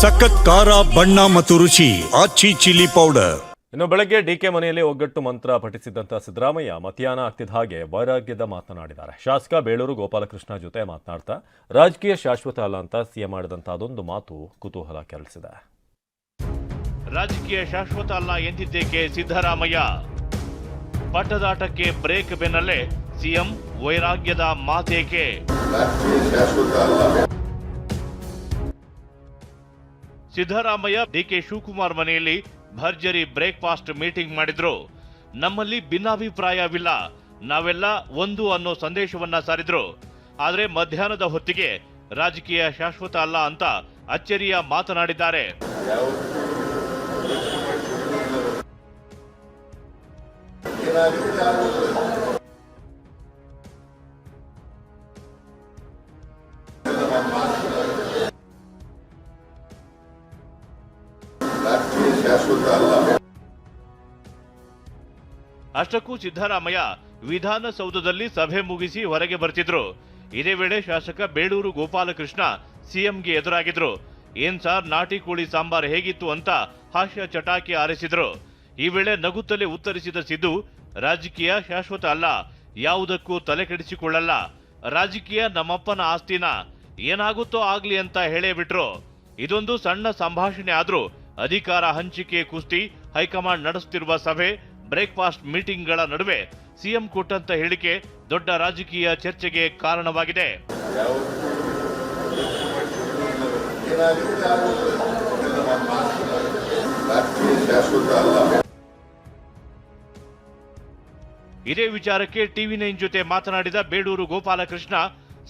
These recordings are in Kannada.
ಸಖತ್ ಖಾರ ಬಣ್ಣ ಮತ್ತು ರುಚಿ ಆಚಿ ಚಿಲ್ಲಿ ಪೌಡರ್. ಇನ್ನು ಬೆಳಗ್ಗೆ ಡಿಕೆ ಮನೆಯಲ್ಲಿ ಒಗ್ಗಟ್ಟು ಮಂತ್ರ ಪಠಿಸಿದ್ದಂತಹ ಸಿದ್ದರಾಮಯ್ಯ ಮಧ್ಯಾಹ್ನ ಆಗ್ತಿದ್ದ ಹಾಗೆ ವೈರಾಗ್ಯದ ಮಾತನಾಡಿದ್ದಾರೆ. ಶಾಸಕ ಬೇಳೂರು ಗೋಪಾಲಕೃಷ್ಣ ಜೊತೆ ಮಾತನಾಡ್ತಾ ರಾಜಕೀಯ ಶಾಶ್ವತ ಅಲ್ಲ ಅಂತ ಸಿಎಂ ಮಾಡಿದಂತ ಅದೊಂದು ಮಾತು ಕುತೂಹಲ ಕೆರಳಿಸಿದೆ. ರಾಜಕೀಯ ಶಾಶ್ವತ ಅಲ್ಲ ಎಂದಿದ್ದೇಕೆ ಸಿದ್ದರಾಮಯ್ಯ? ಪಟ್ಟದಾಟಕ್ಕೆ ಬ್ರೇಕ್ ಬೆನ್ನಲ್ಲೇ ಸಿಎಂ ವೈರಾಗ್ಯದ ಮಾತೇಕೆ? ಸಿದ್ದರಾಮಯ್ಯ, ಡಿಕೆ ಶಿವಕುಮಾರ್ ಮನೆಯಲ್ಲಿ ಭರ್ಜರಿ ಬ್ರೇಕ್ಫಾಸ್ಟ್ ಮೀಟಿಂಗ್ ಮಾಡಿದ್ರು. ನಮ್ಮಲ್ಲಿ ಭಿನ್ನಾಭಿಪ್ರಾಯವಿಲ್ಲ. ನಾವೆಲ್ಲ ಒಂದು ಅನ್ನೋ ಸಂದೇಶವನ್ನ ಸಾರಿದ್ರು. ಆದರೆ ಮಧ್ಯಾಹ್ನದ ಹೊತ್ತಿಗೆ ರಾಜಕೀಯ ಶಾಶ್ವತ ಅಲ್ಲ ಅಂತ ಅಚ್ಚರಿಯ ಮಾತನಾಡಿದ್ದಾರೆ. ಅಷ್ಟಕ್ಕೂ ಸಿದ್ದರಾಮಯ್ಯ ವಿಧಾನಸೌಧದಲ್ಲಿ ಸಭೆ ಮುಗಿಸಿ ಹೊರಗೆ ಬರ್ತಿದ್ರು. ಇದೇ ವೇಳೆ ಶಾಸಕ ಬೇಳೂರು ಗೋಪಾಲಕೃಷ್ಣ ಸಿಎಂಗೆ ಎದುರಾಗಿದ್ರು. ಏನ್ ಸಾರ್, ನಾಟಿ ಕೋಳಿ ಸಾಂಬಾರ್ ಹೇಗಿತ್ತು ಅಂತ ಹಾಸ್ಯ ಚಟಾಕಿ ಆರಿಸಿದ್ರು. ಈ ವೇಳೆ ನಗುತ್ತಲೇ ಉತ್ತರಿಸಿದ ಸಿದ್ದು, ರಾಜಕೀಯ ಶಾಶ್ವತ ಅಲ್ಲ, ಯಾವುದಕ್ಕೂ ತಲೆ ಕೆಡಿಸಿಕೊಳ್ಳಲ್ಲ. ರಾಜಕೀಯ ನಮ್ಮಪ್ಪನ ಆಸ್ತಿನ ಏನಾಗುತ್ತೋ ಆಗ್ಲಿ ಅಂತ ಹೇಳೇ ಬಿಟ್ರು. ಇದೊಂದು ಸಣ್ಣ ಸಂಭಾಷಣೆ ಆದ್ರೂ ಅಧಿಕಾರ ಹಂಚಿಕೆ ಕುಸ್ತಿ ಹೈಕಮಾಂಡ್ ನಡೆಸುತ್ತಿರುವ ಸಭೆ ಬ್ರೇಕ್ಫಾಸ್ಟ್ ಮೀಟಿಂಗ್ಗಳ ನಡುವೆ ಸಿಎಂ ಕೊಟ್ಟಂತ ಹೇಳಿಕೆ ದೊಡ್ಡ ರಾಜಕೀಯ ಚರ್ಚೆಗೆ ಕಾರಣವಾಗಿದೆ. ಇದೇ ವಿಚಾರಕ್ಕೆ ಟಿವಿ ನೈನ್ ಜೊತೆ ಮಾತನಾಡಿದ ಬೇಡೂರು ಗೋಪಾಲಕೃಷ್ಣ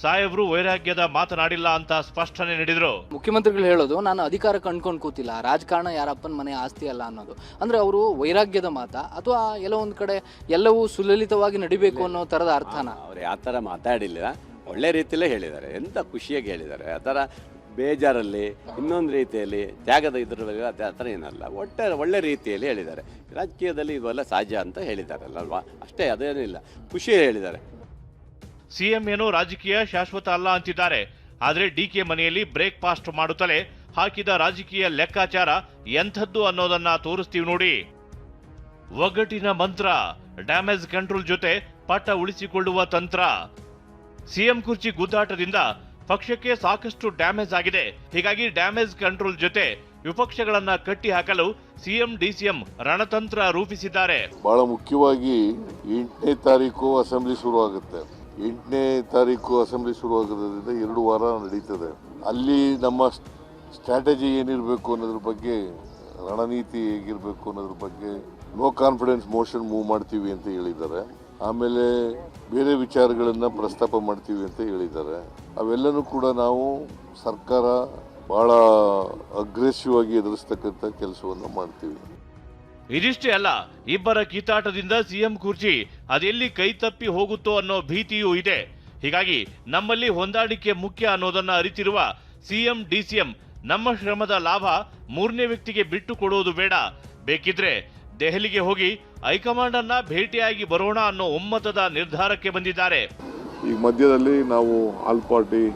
ಸಾಹೇಬ್ರು ವೈರಾಗ್ಯದ ಮಾತನಾಡಿಲ್ಲ ಅಂತ ಸ್ಪಷ್ಟನೆ ನೀಡಿದ್ರು. ಮುಖ್ಯಮಂತ್ರಿಗಳು ಹೇಳೋದು ನಾನು ಅಧಿಕಾರ ಕಂಡ್ಕೊಂಡು ಕೂತಿಲ್ಲ ರಾಜಕಾರಣ ಯಾರಪ್ಪನ ಮನೆ ಆಸ್ತಿ ಅಲ್ಲ ಅನ್ನೋದು. ಅಂದ್ರೆ ಅವರು ವೈರಾಗ್ಯದ ಮಾತ ಅಥವಾ ಎಲ್ಲೋ ಒಂದ್ ಕಡೆ ಎಲ್ಲವೂ ಸುಲಲಿತವಾಗಿ ನಡಿಬೇಕು ಅನ್ನೋ ತರದ ಅರ್ಥನ? ಅವ್ರು ಯಾವ ಥರ ಮಾತಾಡಿಲ್ಲ ಒಳ್ಳೆ ರೀತಿಯಲ್ಲೇ ಹೇಳಿದ್ದಾರೆ ಎಂತ ಖುಷಿಯಾಗಿ ಹೇಳಿದ್ದಾರೆ. ಆ ಥರ ಬೇಜಾರಲ್ಲಿ ಇನ್ನೊಂದು ರೀತಿಯಲ್ಲಿ ತ್ಯಾಗದ ಇದರಲ್ಲಿ ಆ ಥರ ಏನಲ್ಲ ಒಟ್ಟೆ ಒಳ್ಳೆ ರೀತಿಯಲ್ಲಿ ಹೇಳಿದ್ದಾರೆ. ರಾಜಕೀಯದಲ್ಲಿ ಇವೆಲ್ಲ ಸಹಜ ಅಂತ ಹೇಳಿದ್ದಾರೆ ಅಲ್ವಾ? ಅಷ್ಟೇ ಅದೇನಿಲ್ಲ. ಖುಷಿ ಹೇಳಿದ್ದಾರೆ. ಸಿಎಂ ಏನೋ ರಾಜಕೀಯ ಶಾಶ್ವತ ಅಲ್ಲ ಅಂತಿದ್ದಾರೆ. ಆದರೆ ಡಿಕೆ ಮನೆಯಲ್ಲಿ ಬ್ರೇಕ್ಫಾಸ್ಟ್ ಮಾಡುತ್ತಲೇ ಹಾಕಿದ ರಾಜಕೀಯ ಲೆಕ್ಕಾಚಾರ ಎಂಥದ್ದು ಅನ್ನೋದನ್ನ ತೋರಿಸ್ತೀವಿ ನೋಡಿ. ಒಗ್ಗಟ್ಟಿನ ಮಂತ್ರ, ಡ್ಯಾಮೇಜ್ ಕಂಟ್ರೋಲ್ ಜೊತೆ ಪಟ ಉಳಿಸಿಕೊಳ್ಳುವ ತಂತ್ರ. ಸಿಎಂ ಕುರ್ಚಿ ಗುದ್ದಾಟದಿಂದ ಪಕ್ಷಕ್ಕೆ ಸಾಕಷ್ಟು ಡ್ಯಾಮೇಜ್ ಆಗಿದೆ. ಹೀಗಾಗಿ ಡ್ಯಾಮೇಜ್ ಕಂಟ್ರೋಲ್ ಜೊತೆ ವಿಪಕ್ಷಗಳನ್ನ ಕಟ್ಟಿ ಹಾಕಲು ಸಿಎಂ ಡಿಸಿಎಂ ರಣತಂತ್ರ ರೂಪಿಸಿದ್ದಾರೆ. ಬಹಳ ಮುಖ್ಯವಾಗಿ ಎಂಟನೇ ತಾರೀಕು ಅಸೆಂಬ್ಲಿ ಶುರು ಆಗುತ್ತೆ ಎಂಟನೇ ತಾರೀಕು ಅಸೆಂಬ್ಲಿ ಶುರು ಆಗೋದ್ರಿಂದ ಎರಡು ವಾರ ನಡೀತದೆ. ಅಲ್ಲಿ ನಮ್ಮ ಸ್ಟ್ರಾಟಜಿ ಏನಿರಬೇಕು ಅನ್ನೋದ್ರ ಬಗ್ಗೆ, ರಣನೀತಿ ಹೇಗಿರಬೇಕು ಅನ್ನೋದ್ರ ಬಗ್ಗೆ ನೋ ಕಾನ್ಫಿಡೆನ್ಸ್ ಮೋಷನ್ ಮೂವ್ ಮಾಡ್ತೀವಿ ಅಂತ ಹೇಳಿದ್ದಾರೆ. ಆಮೇಲೆ ಬೇರೆ ವಿಚಾರಗಳನ್ನು ಪ್ರಸ್ತಾಪ ಮಾಡ್ತೀವಿ ಅಂತ ಹೇಳಿದ್ದಾರೆ. ಅವೆಲ್ಲನೂ ಕೂಡ ನಾವು ಸರ್ಕಾರ ಬಹಳ ಅಗ್ರೆಸಿವ್ ಆಗಿ ಎದುರಿಸ್ತಕ್ಕಂಥ ಕೆಲಸವನ್ನು ಮಾಡ್ತೀವಿ. ಇದಿಷ್ಟೇ ಅಲ್ಲ, ಇಬ್ಬರ ಕಿತ್ತಾಟದಿಂದ ಸಿಎಂ ಕುರ್ಚಿ ಅದೆಲ್ಲಿ ಕೈ ತಪ್ಪಿ ಹೋಗುತ್ತೋ ಅನ್ನೋ ಭೀತಿಯೂ ಇದೆ. ಹೀಗಾಗಿ ನಮ್ಮಲ್ಲಿ ಹೊಂದಾಣಿಕೆ ಮುಖ್ಯ ಅನ್ನೋದನ್ನ ಅರಿತಿರುವ ಸಿಎಂ, ಡಿಸಿಎಂ ನಮ್ಮ ಶ್ರಮದ ಲಾಭ ಮೂರನೇ ವ್ಯಕ್ತಿಗೆ ಬಿಟ್ಟು ಕೊಡುವುದು ಬೇಡ. ಬೇಕಿದ್ರೆ ದೆಹಲಿಗೆ ಹೋಗಿ ಹೈಕಮಾಂಡ್ ಅನ್ನ ಭೇಟಿಯಾಗಿ ಬರೋಣ ಅನ್ನೋ ಒಮ್ಮತದ ನಿರ್ಧಾರಕ್ಕೆ ಬಂದಿದ್ದಾರೆ. ಈ ಮಧ್ಯದಲ್ಲಿ ನಾವು ಆಲ್ ಪಾರ್ಟಿ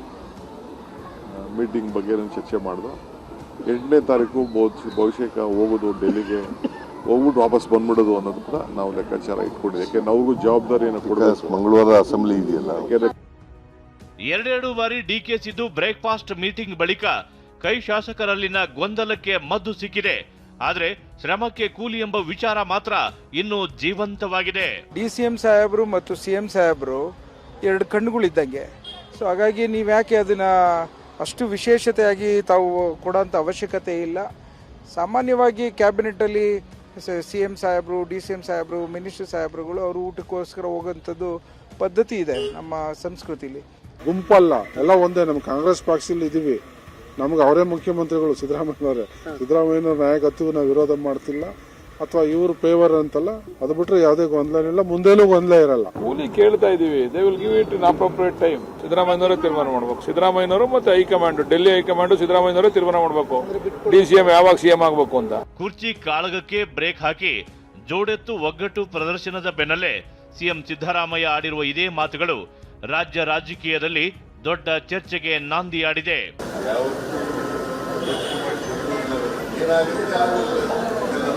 ಮೀಟಿಂಗ್ ಬಗ್ಗೆ ಚರ್ಚೆ ಮಾಡಿದ? ಎಂಟನೇ ತಾರೀಕು ಬಹು- ಬಹುಶಃ ಹೋಗೋದು ಡೆಲ್ಲಿಗೆ ಹೋಗ್ಬಿಟ್ಟು ವಾಪಸ್ ಬಂದ್ಬಿಡೋದು ಅನ್ನೋದು ಕೂಡ ನಾವು ಲೆಕ್ಕಾಚಾರ ಇಟ್ಕೊಂಡಿದ್ದೆ ಯಾಕೆ ನಾವು ಜವಾಬ್ದಾರಿಯನ್ನು ಕೊಡಬೇಕು? ಮಂಗಳವಾರ ಅಸೆಂಬ್ಲಿ ಇದೆಯಲ್ಲ? ಎರಡೆರಡು ಬಾರಿ ಡಿಕೆ ಸಿದ್ದು ಬ್ರೇಕ್ಫಾಸ್ಟ್ ಮೀಟಿಂಗ್ ಬಳಿಕ ಕೈ ಶಾಸಕರಲ್ಲಿನ ಗೊಂದಲಕ್ಕೆ ಮದ್ದು ಸಿಕ್ಕಿದೆ. ಆದರೆ ಶ್ರಮಕ್ಕೆ ಕೂಲಿ ಎಂಬ ವಿಚಾರ ಮಾತ್ರ ಇನ್ನೂ ಜೀವಂತವಾಗಿದೆ. ಡಿ ಸಿ ಎಂ ಸಾಹೇಬರು ಮತ್ತು ಸಿ ಎಂ ಸಾಹೇಬರು ಎರಡು ಕಣ್ಣುಗಳಿದ್ದಂಗೆ. ಸೊ ಹಾಗಾಗಿ ನೀವು ಯಾಕೆ ಅದನ್ನು ಅಷ್ಟು ವಿಶೇಷತೆಯಾಗಿ ತಾವು ಕೊಡೋಂಥ ಅವಶ್ಯಕತೆ ಇಲ್ಲ. ಸಾಮಾನ್ಯವಾಗಿ ಕ್ಯಾಬಿನೆಟಲ್ಲಿ ಸಿ ಎಂ ಸಾಹೇಬರು ಡಿ ಸಿ ಎಂ ಸಾಹೇಬರು ಮಿನಿಸ್ಟರ್ ಸಾಹೇಬರುಗಳು ಅವರು ಊಟಕ್ಕೋಸ್ಕರ ಹೋಗೋಂಥದ್ದು ಪದ್ಧತಿ ಇದೆ ನಮ್ಮ ಸಂಸ್ಕೃತಿಲಿ. ಗುಂಪಲ್ಲ ಎಲ್ಲ ಒಂದೇ ನಮ್ಮ ಕಾಂಗ್ರೆಸ್ ಪಕ್ಷದಲ್ಲಿ ಇದೀವಿ ನಮ್ಗೆ ಅವರೇ ಮುಖ್ಯಮಂತ್ರಿಗಳು ಸಿದ್ದರಾಮಯ್ಯನವರೇ ಸಿದ್ದರಾಮಯ್ಯನವ್ರ ನಾಯಕತ್ವ ನಾವು ವಿರೋಧ ಮಾಡ್ತಿಲ್ಲ. ಅಥವಾ ಇವರು ಫೇವರ್ ಅಂತಲ್ಲ ಅದು ಬಿಟ್ರೆ ಯಾವುದೇ ಗೊಂದಲ ಇಲ್ಲ. ಮುಂದೇನೂ ಗೊಂದಲ ಇರಲ್ಲ. ಕೂಲಿ ಕೇಳ್ತಾ ಇದೀವಿ they will give it in appropriate time ಸಿದ್ದರಾಮಯ್ಯನವರೇ ತೀರ್ಮಾನ ಮಾಡಬೇಕು. ಸಿದ್ದರಾಮಯ್ಯನವರು ಮತ್ತೆ ಹೈಕಮಾಂಡ್ ಡೆಲ್ಲಿ ಹೈಕಮಾಂಡ್ ಸಿದ್ದರಾಮಯ್ಯನವರೇ ತೀರ್ಮಾನ ಮಾಡಬೇಕು. ಡಿ ಸಿ ಎಂ ಯಾವಾಗ ಸಿಎಂ ಆಗಬೇಕು ಅಂತ. ಕುರ್ಚಿ ಕಾಳಗಕ್ಕೆ ಬ್ರೇಕ್ ಹಾಕಿ ಜೋಡೆತ್ತು ಒಗ್ಗಟ್ಟು ಪ್ರದರ್ಶನದ ಬೆನ್ನಲ್ಲೇ ಸಿಎಂ ಸಿದ್ದರಾಮಯ್ಯ ಆಡಿರುವ ಇದೇ ಮಾತುಗಳು ರಾಜ್ಯ ರಾಜಕೀಯದಲ್ಲಿ ದೊಡ್ಡ ಚರ್ಚೆಗೆ ನಾಂದಿಯಾಡಿದೆ